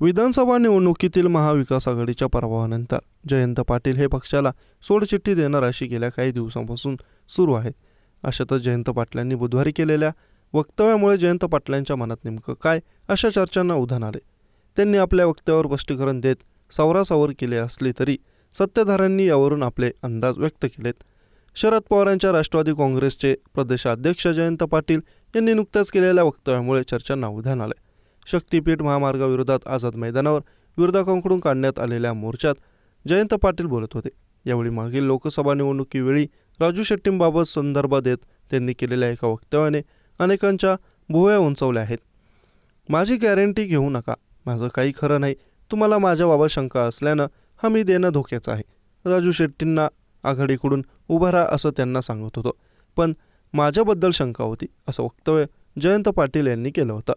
विधानसभा निवडणुकीतील महाविकास आघाडीच्या पराभवानंतर जयंत पाटील हे पक्षाला सोडचिठ्ठी देणार अशी गेल्या काही दिवसांपासून सुरू आहे. अशातच जयंत पाटलांनी बुधवारी केलेल्या वक्तव्यामुळे जयंत पाटलांच्या मनात नेमकं काय अशा चर्चांना उधाण आले. त्यांनी आपल्या वक्तव्यावर स्पष्टीकरण देत सावरासावर केले असले तरी सत्ताधाऱ्यांनी यावरून आपले अंदाज व्यक्त केलेत. शरद पवारांच्या राष्ट्रवादी काँग्रेसचे प्रदेशाध्यक्ष जयंत पाटील यांनी नुकत्याच केलेल्या वक्तव्यामुळे चर्चांना उधाण आले शक्तीपीठ महामार्गाविरोधात आझाद मैदानावर विरोधकांकडून काढण्यात आलेल्या मोर्चात जयंत पाटील बोलत होते. यावेळी मागील लोकसभा निवडणुकीवेळी राजू शेट्टींबाबत संदर्भ देत त्यांनी केलेल्या एका वक्तव्याने अनेकांच्या भुवया उंचवल्या आहेत. माझी गॅरंटी घेऊ नका. माझं काही खरं नाही. तुम्हाला माझ्याबाबत शंका असल्यानं हा मी देणं धोक्याचं आहे. राजू शेट्टींना आघाडीकडून उभा राहा असं त्यांना सांगत होतो. पण माझ्याबद्दल शंका होती असं वक्तव्य जयंत पाटील यांनी केलं होतं.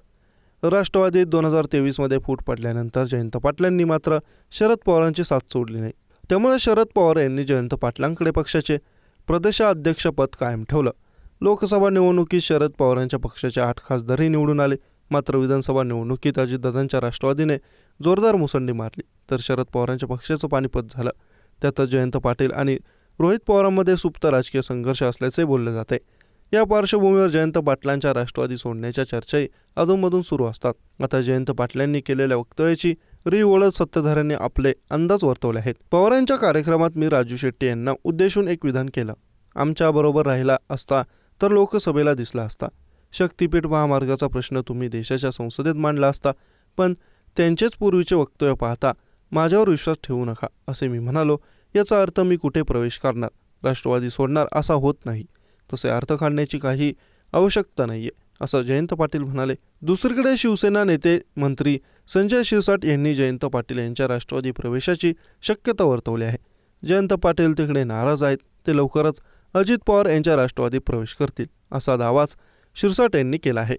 राष्ट्रवादीत दोन हजार तेवीसमध्ये फूट पडल्यानंतर जयंत पाटलांनी मात्र शरद पवारांची साथ सोडली नाही. त्यामुळे शरद पवार यांनी जयंत पाटलांकडे पक्षाचे प्रदेशाध्यक्षपद कायम ठेवलं. लोकसभा निवडणुकीत शरद पवारांच्या पक्षाचे आठ खासदारही निवडून आले. मात्र विधानसभा निवडणुकीत अजितदादांच्या राष्ट्रवादीने जोरदार मुसंडी मारली. तर शरद पवारांच्या पक्षाचं पानिपत झालं. त्यातच जयंत पाटील आणि रोहित पवारांमध्ये सुप्त राजकीय संघर्ष असल्याचे बोलले जाते या पार्श्वभूमीवर जयंत पाटलांच्या राष्ट्रवादी सोडण्याच्या चर्चाही अधूनमधून सुरू असतात. आता जयंत पाटलांनी केलेल्या वक्तव्याची री ओळख सत्ताधाऱ्यांनी आपले अंदाज वर्तवले आहेत. पवारांच्या कार्यक्रमात मी राजू शेट्टी यांना उद्देशून एक विधान केलं. आमच्याबरोबर राहिला असता तर लोकसभेला दिसला असता. शक्तीपीठ महामार्गाचा प्रश्न तुम्ही देशाच्या संसदेत मांडला असता पण त्यांचेच पूर्वीचे वक्तव्य पाहता माझ्यावर विश्वास ठेवू नका असे मी म्हणालो. याचा अर्थ मी कुठे प्रवेश करणार? राष्ट्रवादी सोडणार असा होत नाही. तसे अर्थ काढण्याची काही आवश्यकता नाही आहे असं जयंत पाटील म्हणाले. दुसरीकडे शिवसेना नेते मंत्री संजय शिरसाट यांनी जयंत पाटील यांच्या राष्ट्रवादी प्रवेशाची शक्यता वर्तवली आहे. जयंत पाटील तिकडे नाराज आहेत. ते लवकरच अजित पवार यांच्या राष्ट्रवादी प्रवेश करतील असा दावाच शिरसाट यांनी केला आहे.